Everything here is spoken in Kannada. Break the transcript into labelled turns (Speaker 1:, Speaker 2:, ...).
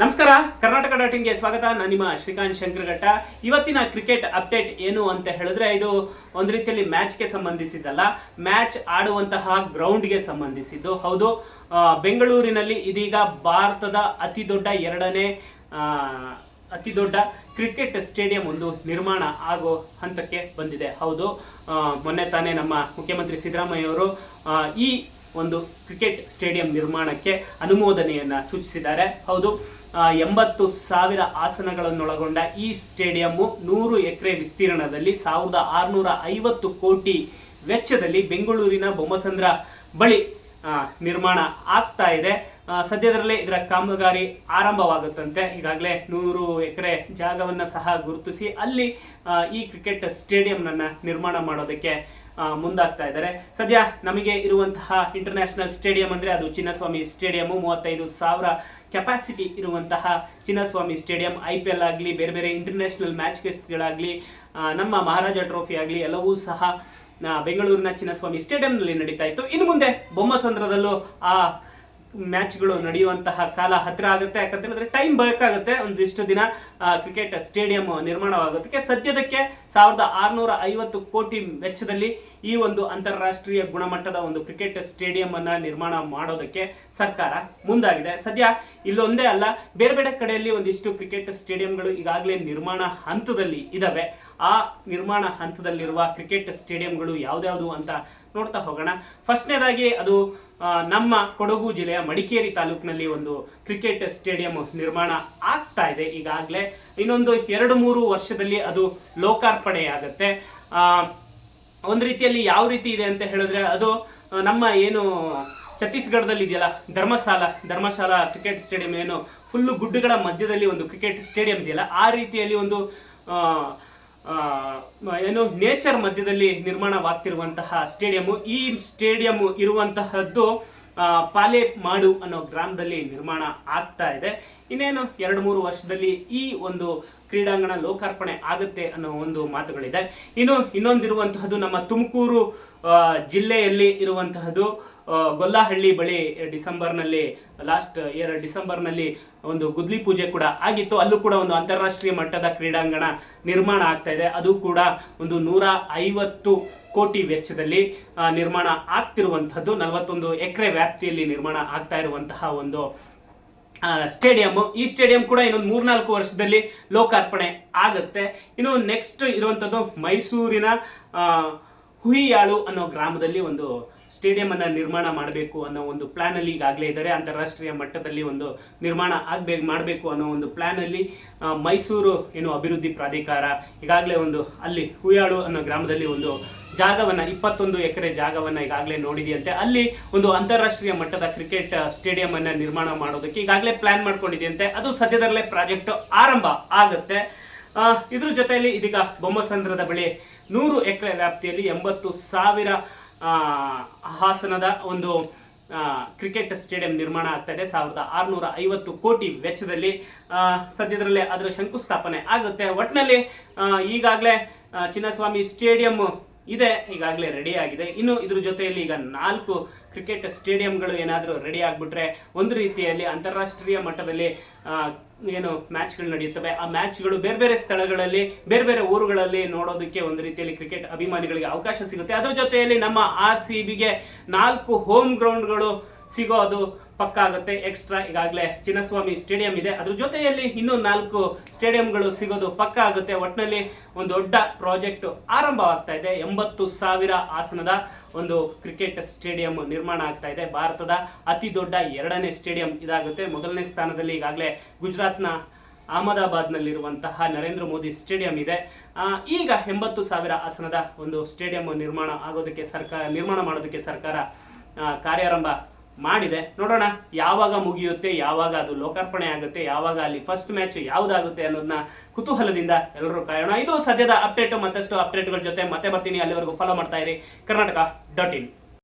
Speaker 1: ನಮಸ್ಕಾರ, ಕರ್ನಾಟಕ ಡಾಟ್ ಇನ್ಗೆ ಸ್ವಾಗತ. ನಾನು ನಿಮ್ಮ ಶ್ರೀಕಾಂತ್ ಶಂಕರಘಟ್ಟ. ಇವತ್ತಿನ ಕ್ರಿಕೆಟ್ ಅಪ್ಡೇಟ್ ಏನು ಅಂತ ಹೇಳಿದ್ರೆ ಇದು ಒಂದು ರೀತಿಯಲ್ಲಿ ಮ್ಯಾಚ್ಗೆ ಸಂಬಂಧಿಸಿದ್ದಲ್ಲ. ಮ್ಯಾಚ್ ಆಡುವಂತಹ ಗ್ರೌಂಡ್ಗೆ ಸಂಬಂಧಿಸಿದ್ದು. ಹೌದು ಬೆಂಗಳೂರಿನಲ್ಲಿ ಇದೀಗ ಭಾರತದ ಅತಿ ದೊಡ್ಡ ಎರಡನೇ ಅತಿ ದೊಡ್ಡ ಕ್ರಿಕೆಟ್ ಸ್ಟೇಡಿಯಂ ಒಂದು ನಿರ್ಮಾಣ ಆಗೋ ಹಂತಕ್ಕೆ ಬಂದಿದೆ. ಹೌದು ಮೊನ್ನೆ ತಾನೇ ನಮ್ಮ ಮುಖ್ಯಮಂತ್ರಿ ಸಿದ್ದರಾಮಯ್ಯ ಅವರು ಈ ಒಂದು ಕ್ರಿಕೆಟ್ ಸ್ಟೇಡಿಯಂ ನಿರ್ಮಾಣಕ್ಕೆ ಅನುಮೋದನೆಯನ್ನ ಸೂಚಿಸಿದ್ದಾರೆ. ಹೌದು ಎಂಬತ್ತು ಸಾವಿರ ಆಸನಗಳನ್ನೊಳಗೊಂಡ ಈ ಸ್ಟೇಡಿಯಂ ನೂರು ಎಕರೆ ವಿಸ್ತೀರ್ಣದಲ್ಲಿ ಸಾವಿರದ ಆರುನೂರ ಐವತ್ತು ಕೋಟಿ ವೆಚ್ಚದಲ್ಲಿ ಬೆಂಗಳೂರಿನ ಬೊಮ್ಮಸಂದ್ರ ಬಳಿ ನಿರ್ಮಾಣ ಆಗ್ತಾ ಇದೆ. ಆ, ಸದ್ಯದಲ್ಲೇ ಇದರ ಕಾಮಗಾರಿ ಆರಂಭವಾಗುತ್ತಂತೆ. ಈಗಾಗಲೇ ನೂರು ಎಕರೆ ಜಾಗವನ್ನ ಸಹ ಗುರುತಿಸಿ ಅಲ್ಲಿ ಈ ಕ್ರಿಕೆಟ್ ಸ್ಟೇಡಿಯಂನನ್ನು ನಿರ್ಮಾಣ ಮಾಡೋದಕ್ಕೆ ಮುಂದಾಗ್ತಾ ಇದ್ದಾರೆ. ಸದ್ಯ ನಮಗೆ ಇರುವಂತಹ ಇಂಟರ್ನ್ಯಾಷನಲ್ ಸ್ಟೇಡಿಯಂ ಅಂದ್ರೆ ಅದು ಚಿನ್ನಸ್ವಾಮಿ ಸ್ಟೇಡಿಯಂ. ಮೂವತ್ತೈದು ಸಾವಿರ ಕೆಪಾಸಿಟಿ ಇರುವಂತಹ Chinnaswamy stadium. I P L ಆಗಲಿ ಬೇರೆ ಬೇರೆ ಇಂಟರ್ನ್ಯಾಷನಲ್ ಮ್ಯಾಚ್ಗಳಾಗಲಿ ನಮ್ಮ ಮಹಾರಾಜ ಟ್ರೋಫಿ ಆಗಲಿ ಎಲ್ಲವೂ ಸಹ ಬೆಂಗಳೂರಿನ ಚಿನ್ನಸ್ವಾಮಿ ಸ್ಟೇಡಿಯಂನಲ್ಲಿ ನಡೀತಾ ಇತ್ತು. ಇನ್ನು ಮುಂದೆ ಬೊಮ್ಮಸಂದ್ರದಲ್ಲೂ ಆ ಮ್ಯಾಚ್ಗಳು ನಡೆಯುವಂತಹ ಕಾಲ ಹತ್ತಿರ ಆಗುತ್ತೆ. ಯಾಕಂತ ಹೇಳಿದ್ರೆ ಟೈಮ್ ಬೇಕಾಗುತ್ತೆ ಒಂದಿಷ್ಟು ದಿನ ಕ್ರಿಕೆಟ್ ಸ್ಟೇಡಿಯಂ ನಿರ್ಮಾಣವಾಗೋದಕ್ಕೆ. ಸದ್ಯದಕ್ಕೆ ಸಾವಿರದ ಆರುನೂರ ಐವತ್ತು ಕೋಟಿ ವೆಚ್ಚದಲ್ಲಿ ಈ ಒಂದು ಅಂತಾರಾಷ್ಟ್ರೀಯ ಗುಣಮಟ್ಟದ ಒಂದು ಕ್ರಿಕೆಟ್ ಸ್ಟೇಡಿಯಂ ಅನ್ನ ನಿರ್ಮಾಣ ಮಾಡೋದಕ್ಕೆ ಸರ್ಕಾರ ಮುಂದಾಗಿದೆ. ಸದ್ಯ ಇಲ್ಲೊಂದೇ ಅಲ್ಲ, ಬೇರೆ ಬೇರೆ ಕಡೆಯಲ್ಲಿ ಒಂದಿಷ್ಟು ಕ್ರಿಕೆಟ್ ಸ್ಟೇಡಿಯಂಗಳು ಈಗಾಗಲೇ ನಿರ್ಮಾಣ ಹಂತದಲ್ಲಿ ಇದಾವೆ. ಆ ನಿರ್ಮಾಣ ಹಂತದಲ್ಲಿರುವ ಕ್ರಿಕೆಟ್ ಸ್ಟೇಡಿಯಂಗಳು ಯಾವ್ದಾವುದು ಅಂತ ನೋಡ್ತಾ ಹೋಗೋಣ. ಫಸ್ಟ್ನೇದಾಗಿ ಅದು ನಮ್ಮ ಕೊಡಗು ಜಿಲ್ಲೆಯ ಮಡಿಕೇರಿ ತಾಲೂಕಿನಲ್ಲಿ ಒಂದು ಕ್ರಿಕೆಟ್ ಸ್ಟೇಡಿಯಂ ನಿರ್ಮಾಣ ಆಗ್ತಾ ಇದೆ ಈಗಾಗಲೇ. ಇನ್ನೊಂದು ಎರಡು ಮೂರು ವರ್ಷದಲ್ಲಿ ಅದು ಲೋಕಾರ್ಪಣೆಯಾಗತ್ತೆ. ಆ, ಒಂದು ರೀತಿಯಲ್ಲಿ ಯಾವ ರೀತಿ ಇದೆ ಅಂತ ಹೇಳಿದ್ರೆ ಅದು ನಮ್ಮ ಏನು ಛತ್ತೀಸ್ಗಢದಲ್ಲಿ ಇದೆಯಲ್ಲ ಧರ್ಮಶಾಲ ಧರ್ಮಶಾಲಾ ಕ್ರಿಕೆಟ್ ಸ್ಟೇಡಿಯಂ ಏನು ಫುಲ್ಲು ಗುಡ್ಡಗಳ ಮಧ್ಯದಲ್ಲಿ ಒಂದು ಕ್ರಿಕೆಟ್ ಸ್ಟೇಡಿಯಂ ಇದೆಯಲ್ಲ ಆ ರೀತಿಯಲ್ಲಿ ಒಂದು ಏನು ನೇಚರ್ ಮಧ್ಯದಲ್ಲಿ ನಿರ್ಮಾಣವಾಗ್ತಿರುವಂತಹ ಸ್ಟೇಡಿಯಂ ಈ ಸ್ಟೇಡಿಯಂ ಇರುವಂತಹದ್ದು ಪಾಲೆ ಮಾಡು ಅನ್ನೋ ಗ್ರಾಮದಲ್ಲಿ ನಿರ್ಮಾಣ ಆಗ್ತಾ ಇದೆ. ಇನ್ನೇನು ಎರಡು ಮೂರು ವರ್ಷದಲ್ಲಿ ಈ ಒಂದು ಕ್ರೀಡಾಂಗಣ ಲೋಕಾರ್ಪಣೆ ಆಗುತ್ತೆ ಅನ್ನೋ ಒಂದು ಮಾತುಗಳಿದೆ. ಇನ್ನು ಇನ್ನೊಂದಿರುವಂತಹದ್ದು ನಮ್ಮ ತುಮಕೂರು ಜಿಲ್ಲೆಯಲ್ಲಿ ಇರುವಂತಹದ್ದು ಗೊಲ್ಲಹಳ್ಳಿ ಬಳಿ ಡಿಸೆಂಬರ್ನಲ್ಲಿ ಲಾಸ್ಟ್ ಇಯರ್ ಡಿಸೆಂಬರ್ನಲ್ಲಿ ಒಂದು ಗುದ್ಲಿ ಪೂಜೆ ಕೂಡ ಆಗಿತ್ತು. ಅಲ್ಲೂ ಕೂಡ ಒಂದು ಅಂತಾರಾಷ್ಟ್ರೀಯ ಮಟ್ಟದ ಕ್ರೀಡಾಂಗಣ ನಿರ್ಮಾಣ ಆಗ್ತಾ ಇದೆ. ಅದು ಕೂಡ ಒಂದು ನೂರ ಐವತ್ತು ಕೋಟಿ ವೆಚ್ಚದಲ್ಲಿ ನಿರ್ಮಾಣ ಆಗ್ತಿರುವಂಥದ್ದು. ನಲವತ್ತೊಂದು ಎಕರೆ ವ್ಯಾಪ್ತಿಯಲ್ಲಿ ನಿರ್ಮಾಣ ಆಗ್ತಾ ಇರುವಂತಹ ಒಂದು ಸ್ಟೇಡಿಯಂ ಈ ಸ್ಟೇಡಿಯಂ ಕೂಡ ಇನ್ನೊಂದು ಮೂರ್ನಾಲ್ಕು ವರ್ಷದಲ್ಲಿ ಲೋಕಾರ್ಪಣೆ ಆಗುತ್ತೆ. ಇನ್ನು ನೆಕ್ಸ್ಟ್ ಇರುವಂಥದ್ದು ಮೈಸೂರಿನ ಹುಯಿಯಾಳು ಅನ್ನೋ ಗ್ರಾಮದಲ್ಲಿ ಒಂದು ಸ್ಟೇಡಿಯಂ ಅನ್ನ ನಿರ್ಮಾಣ ಮಾಡಬೇಕು ಅನ್ನೋ ಒಂದು ಪ್ಲಾನ್ ಅಲ್ಲಿ ಈಗಾಗಲೇ ಇದ್ದಾರೆ. ಅಂತಾರಾಷ್ಟ್ರೀಯ ಮಟ್ಟದಲ್ಲಿ ಒಂದು ನಿರ್ಮಾಣ ಆಗ್ಬೇಕು ಮಾಡಬೇಕು ಅನ್ನೋ ಒಂದು ಪ್ಲಾನ್ ಅಲ್ಲಿ ಮೈಸೂರು ಏನು ಅಭಿವೃದ್ಧಿ ಪ್ರಾಧಿಕಾರ ಈಗಾಗಲೇ ಒಂದು ಅಲ್ಲಿ ಹುಯಾಳು ಅನ್ನೋ ಗ್ರಾಮದಲ್ಲಿ ಒಂದು ಜಾಗವನ್ನ, ಇಪ್ಪತ್ತೊಂದು ಎಕರೆ ಜಾಗವನ್ನ ಈಗಾಗಲೇ ನೋಡಿದೆಯಂತೆ. ಅಲ್ಲಿ ಒಂದು ಅಂತಾರಾಷ್ಟ್ರೀಯ ಮಟ್ಟದ ಕ್ರಿಕೆಟ್ ಸ್ಟೇಡಿಯಂ ಅನ್ನ ನಿರ್ಮಾಣ ಮಾಡೋದಕ್ಕೆ ಈಗಾಗಲೇ ಪ್ಲಾನ್ ಮಾಡ್ಕೊಂಡಿದೆಯಂತೆ. ಅದು ಸದ್ಯದಲ್ಲೇ ಪ್ರಾಜೆಕ್ಟ್ ಆರಂಭ ಆಗುತ್ತೆ. ಇದ್ರ ಜೊತೆಯಲ್ಲಿ ಇದೀಗ ಬೊಮ್ಮಸಂದ್ರದ ಬಳಿ ನೂರು ಎಕರೆ ವ್ಯಾಪ್ತಿಯಲ್ಲಿ ಎಂಬತ್ತು ಸಾವಿರ ಹಾಸನದ ಒಂದು ಕ್ರಿಕೆಟ್ ಸ್ಟೇಡಿಯಂ ನಿರ್ಮಾಣ ಆಗ್ತಾ ಇದೆ. ಸಾವಿರದ ಆರುನೂರ ಐವತ್ತು ಕೋಟಿ ವೆಚ್ಚದಲ್ಲಿ ಸದ್ಯದರಲ್ಲೇ ಅದರ ಶಂಕುಸ್ಥಾಪನೆ ಆಗುತ್ತೆ. ಒಟ್ಟಿನಲ್ಲಿ ಈಗಾಗಲೇ ಚಿನ್ನಸ್ವಾಮಿ ಸ್ಟೇಡಿಯಂ ಇದೆ. ಈಗಾಗಲೇ ರೆಡಿ ಆಗಿದೆ. ಇನ್ನು ಇದ್ರ ಜೊತೆಯಲ್ಲಿ ಈಗ ನಾಲ್ಕು ಕ್ರಿಕೆಟ್ ಸ್ಟೇಡಿಯಂಗಳು ಏನಾದರೂ ರೆಡಿ ಆಗಿಬಿಟ್ರೆ, ಒಂದು ರೀತಿಯಲ್ಲಿ ಅಂತಾರಾಷ್ಟ್ರೀಯ ಮಟ್ಟದಲ್ಲಿ ಏನು ಮ್ಯಾಚ್ಗಳು ನಡೆಯುತ್ತವೆ. ಆ ಮ್ಯಾಚ್ಗಳು ಬೇರೆ ಬೇರೆ ಸ್ಥಳಗಳಲ್ಲಿ, ಬೇರೆ ಬೇರೆ ಊರುಗಳಲ್ಲಿ ನೋಡೋದಕ್ಕೆ ಒಂದು ರೀತಿಯಲ್ಲಿ ಕ್ರಿಕೆಟ್ ಅಭಿಮಾನಿಗಳಿಗೆ ಅವಕಾಶ ಸಿಗುತ್ತೆ. ಅದರ ಜೊತೆಯಲ್ಲಿ ನಮ್ಮ ಆರ್ ಸಿ ಬಿಗೆ ನಾಲ್ಕು ಹೋಮ್ ಗ್ರೌಂಡ್ಗಳು ಸಿಗೋದು ಪಕ್ಕ ಆಗುತ್ತೆ. ಎಕ್ಸ್ಟ್ರಾ ಈಗಾಗಲೇ ಚಿನ್ನಸ್ವಾಮಿ ಸ್ಟೇಡಿಯಂ ಇದೆ. ಅದ್ರ ಜೊತೆಯಲ್ಲಿ ಇನ್ನೂ ನಾಲ್ಕು ಸ್ಟೇಡಿಯಂಗಳು ಸಿಗೋದು ಪಕ್ಕ ಆಗುತ್ತೆ. ಒಟ್ಟಿನಲ್ಲಿ ಒಂದು ದೊಡ್ಡ ಪ್ರಾಜೆಕ್ಟ್ ಆರಂಭವಾಗ್ತಾ ಇದೆ. ಎಂಬತ್ತು ಸಾವಿರ ಆಸನದ ಒಂದು ಕ್ರಿಕೆಟ್ ಸ್ಟೇಡಿಯಂ ನಿರ್ಮಾಣ ಆಗ್ತಾ ಇದೆ. ಭಾರತದ ಅತಿ ದೊಡ್ಡ ಎರಡನೇ ಸ್ಟೇಡಿಯಂ ಇದಾಗುತ್ತೆ. ಮೊದಲನೇ ಸ್ಥಾನದಲ್ಲಿ ಈಗಾಗಲೇ ಗುಜರಾತ್ನ ಅಹಮದಾಬಾದ್ನಲ್ಲಿರುವಂತಹ ನರೇಂದ್ರ ಮೋದಿ ಸ್ಟೇಡಿಯಂ ಇದೆ. ಈಗ ಎಂಬತ್ತು ಸಾವಿರ ಆಸನದ ಒಂದು ಸ್ಟೇಡಿಯಂ ನಿರ್ಮಾಣ ಆಗೋದಕ್ಕೆ ಸರ್ಕಾರ, ನಿರ್ಮಾಣ ಮಾಡೋದಕ್ಕೆ ಸರ್ಕಾರ ಕಾರ್ಯಾರಂಭ ಮಾಡಿದೆ. ನೋಡೋಣ, ಯಾವಾಗ ಮುಗಿಯುತ್ತೆ, ಯಾವಾಗ ಅದು ಲೋಕಾರ್ಪಣೆ ಆಗುತ್ತೆ, ಯಾವಾಗ ಅಲ್ಲಿ ಫಸ್ಟ್ ಮ್ಯಾಚ್ ಯಾವ್ದಾಗುತ್ತೆ ಅನ್ನೋದನ್ನ ಕುತೂಹಲದಿಂದ ಎಲ್ಲರೂ ಕಾಯೋಣ. ಇದು ಸದ್ಯದ ಅಪ್ಡೇಟ್ ಮತ್ತಷ್ಟು ಅಪ್ಡೇಟ್ಗಳ ಜೊತೆ ಮತ್ತೆ ಬರ್ತೀನಿ. ಅಲ್ಲಿವರೆಗೂ ಫಾಲೋ ಮಾಡ್ತಾ ಇರಿ. Karnataka dot in.